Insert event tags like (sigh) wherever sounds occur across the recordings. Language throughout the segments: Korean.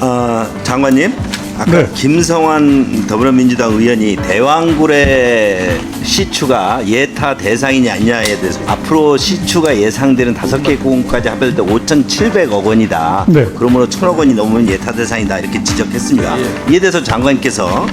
어, 장관님, 아까 네. 김성환 더불어민주당 의원이 대왕굴의 시추가 예타 대상이냐 아니냐에 대해서 앞으로 시추가 예상되는 다섯 개 공까지 합해서 5,700억 원이다. 네. 그러므로 천억 원이 넘으면 예타 대상이다 이렇게 지적했습니다. 예. 이에 대해서 장관께서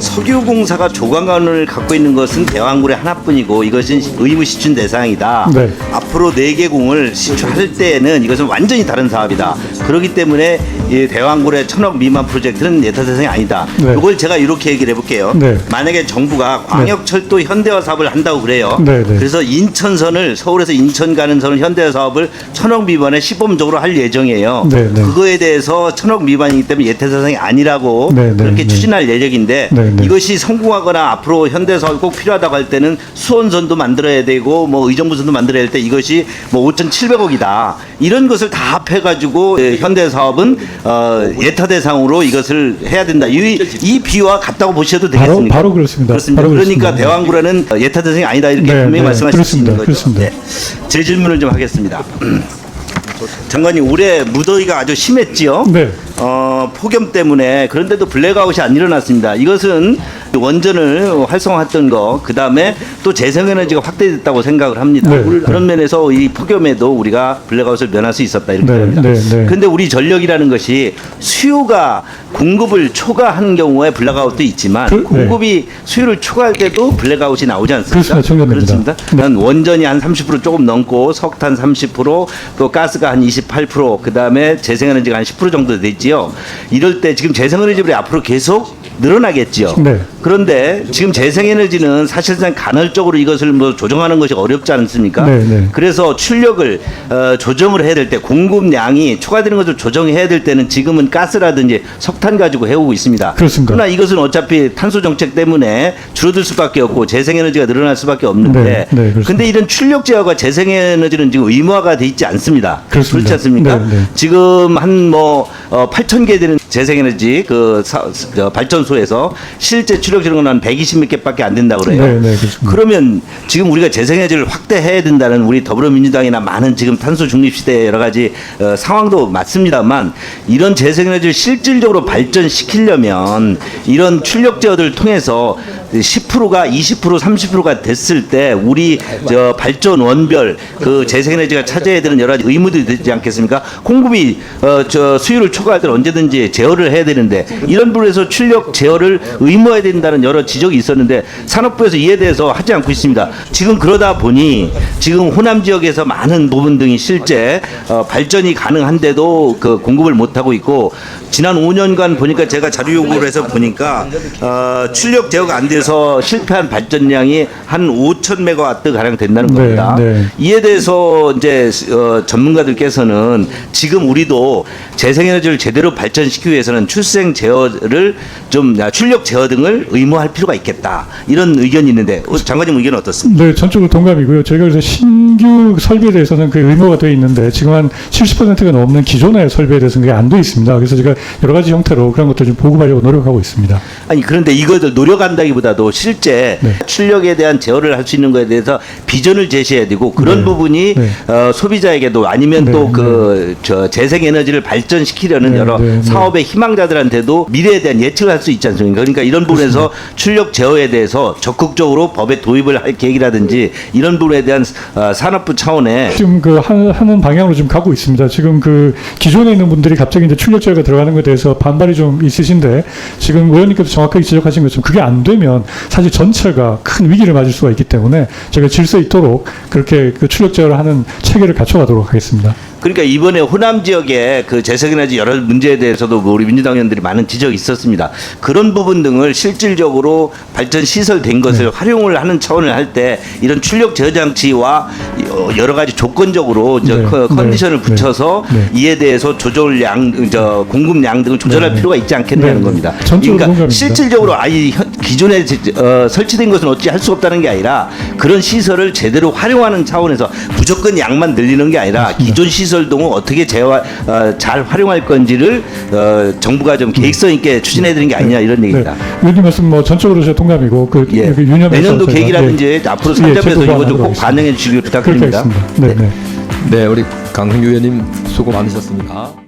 석유공사가 조강관을 갖고 있는 것은 대왕굴의 하나뿐이고 이것은 의무 시춘 대상이다. 네. 앞으로 네 개 공을 시추할 때에는 이것은 완전히 다른 사업이다. 그렇기 때문에 이 대왕굴의 천억 미만 프로젝트는 예타 대상이 아니다. 네. 이걸 제가 이렇게 얘기를 해볼게요. 네. 만약에 정부가 광역철도 현대화 사업을 한다고 그래요. 네, 네. 그래서 인천선을 서울에서 인천 가는 선을 현대화 사업을 천억 미만에 시범적으로 할 예정이에요. 네, 네. 그거에 대해서 천억 미만이기 때문에 예타 대상이 아니라고 네, 네, 그렇게 네. 추진할 예정인데 네, 네. 이것이 성공하거나 앞으로 현대 사업이 꼭 필요하다고 할 때는 수원선도 만들어야 되고 뭐 의정부선도 만들어야 될때 이것이 뭐 5,700억이다 이런 것을 다 합해가지고 예, 현대 사업은 어, 예타 대상으로 이것을 해야 된다 이, 이 비와 같다고 보셔도 바로- 되겠습니까? 바로 그렇습니다. 그렇습니다. 바로 그러니까 그렇습니다. 대왕굴에는 예타 대상이 아니다 이렇게 네, 분명히 네, 말씀하실 수 있는 그렇습니다. 거죠. 그렇습니다. 네. 제 질문을 좀 하겠습니다. (clears throat) 장관님 올해 무더위가 아주 심했지요. 네. 어, 폭염 때문에 그런데도 블랙아웃이 안 일어났습니다. 이것은 원전을 활성화했던 거, 그 다음에 또 재생에너지가 확대됐다고 생각을 합니다. 네, 그런 면에서 이 폭염에도 우리가 블랙아웃을 면할 수 있었다 이렇게 네, 합니다. 네, 네. 근데 우리 전력이라는 것이 수요가 공급을 초과하는 경우에 블랙아웃도 있지만 그- 네. 공급이 수요를 초과할 때도 블랙아웃이 나오지 않습니까? 그렇습니다. 그렇습니다. 난 원전이 한 30% 조금 넘고 석탄 30%, 또 가스가 한 28%, 그 다음에 재생에너지가 한 10% 정도 되지요. 이럴 때 지금 재생에너지들이 앞으로 계속 늘어나겠지요. 네. 그런데 지금 재생에너지는 사실상 간헐적으로 이것을 뭐 조정하는 것이 어렵지 않습니까? 네, 네. 그래서 출력을 어, 조정을 해야 될 때 공급량이 초과되는 것을 조정해야 될 때는 지금은 가스라든지 석탄 가지고 해오고 있습니다. 그렇습니다. 그러나 이것은 어차피 탄소 정책 때문에 줄어들 수밖에 없고 재생에너지가 늘어날 수밖에 없는데 네, 네. 근데 이런 출력 제어가 재생에너지는 지금 의무화가 돼 있지 않습니다. 그렇습니다. 그렇지 않습니까? 네, 네. 지금 한뭐 어, 8천 개 되는 재생에너지 그 사, 저 발전소 에서 실제 출력 건한 120몇 개밖에 안 된다 그래요. 네, 네. 그러면 지금 우리가 재생에너지를 확대해야 된다는 우리 더불어민주당이나 많은 지금 탄소 중립 시대의 여러 가지 어, 상황도 맞습니다만 이런 재생에너지를 실질적으로 발전시키려면 이런 출력 제어들을 통해서 10%가 20% 30%가 됐을 때 우리 저 발전 원별 그 재생에너지가 차지해야 되는 여러 가지 의무들이 되지 않겠습니까? 공급이 어, 저 수요를 초과할 때는 언제든지 제어를 해야 되는데 이런 부분에서 출력 제어를 의무화해야 된다는 여러 지적이 있었는데 산업부에서 이에 대해서 하지 않고 있습니다. 지금 그러다 보니 지금 호남 지역에서 많은 부분 등이 실제 어, 발전이 가능한데도 그 공급을 못 하고 있고 지난 5년간 보니까 제가 자료 요구를 해서 보니까 어, 출력 제어가 안 돼서 실패한 발전량이 한 5천 메가와트 가량 된다는 네, 겁니다. 네. 이에 대해서 이제 어, 전문가들께서는 지금 우리도 재생에너지를 제대로 발전시키기 위해서는 출생 제어를 좀 아, 출력 제어 등을 의무화할 필요가 있겠다 이런 의견이 있는데 어, 장관님 의견은 어떻습니까? 네, 전적으로 동감이고요. 저희가 그래서 신규 설비에 대해서는 그 의무가 되어 있는데 지금 한 70%가 넘는 기존의 설비에 대해서는 그게 안 되어 있습니다. 그래서 제가 여러 가지 형태로 그런 것들 좀 보급하려고 노력하고 있습니다. 아니 그런데 이것을 노력한다기보다 도 실제 네. 출력에 대한 제어를 할 수 있는 것에 대해서 비전을 제시해야 되고 그런 네. 부분이 네. 어, 소비자에게도 아니면 네, 또그저 재생 에너지를 발전시키려는 네, 여러 네, 네. 사업의 희망자들한테도 미래에 대한 예측을 할 수 있지 않습니까? 그러니까 이런 부분에서 출력 제어에 대해서 적극적으로 법에 도입을 할 계획이라든지 이런 부분에 대한 어, 산업부 차원의 지금 그 하- 하는 방향으로 좀 가고 있습니다. 지금 그 기존에 있는 분들이 갑자기 이제 출력 제어가 들어가는 것에 대해서 반발이 좀 있으신데 지금 의원님께서 정확하게 지적하신 것처럼 그게 안 되면 사실 전체가 큰 위기를 맞을 수가 있기 때문에 제가 질서 있도록 그렇게 그 출력 제어를 하는 체계를 갖춰가도록 하겠습니다. 그러니까 이번에 호남 지역의 그 재생에너지 여러 문제에 대해서도 그 우리 민주당 의원들이 많은 지적이 있었습니다. 그런 부분 등을 실질적으로 발전 시설 된 것을 네. 활용을 하는 차원을 할 때 이런 출력 제어 장치와 여러 가지 조건적으로 이제 네, 그 컨디션을 네, 붙여서 네. 이에 대해서 조절량 저 공급량 등을 조절할 네. 필요가 있지 않겠냐는 네, 겁니다. 그러니까. 실질적으로 아예 현- 기존에 제- 어, 설치된 것은 어찌 할 수 없다는 게 아니라 그런 시설을 제대로 활용하는 차원에서 무조건 양만 늘리는 게 아니라 기존 시설 등을 어떻게 재화, 어, 잘 활용할 건지를 어, 정부가 좀 계획성 있게 추진해 드리는 게 아니냐 이런 얘기입니다. 네. 의원님 말씀 뭐 전적으로 제가 동감이고 그 예. 그 유념해서 내년도 계획이라든지 예. 앞으로 예, 산접해서 제보 이거 좀 꼭. 반영해 주시길 부탁드립니다. 네, 네. 네, 우리 강흥 의원님 수고 많으셨습니다.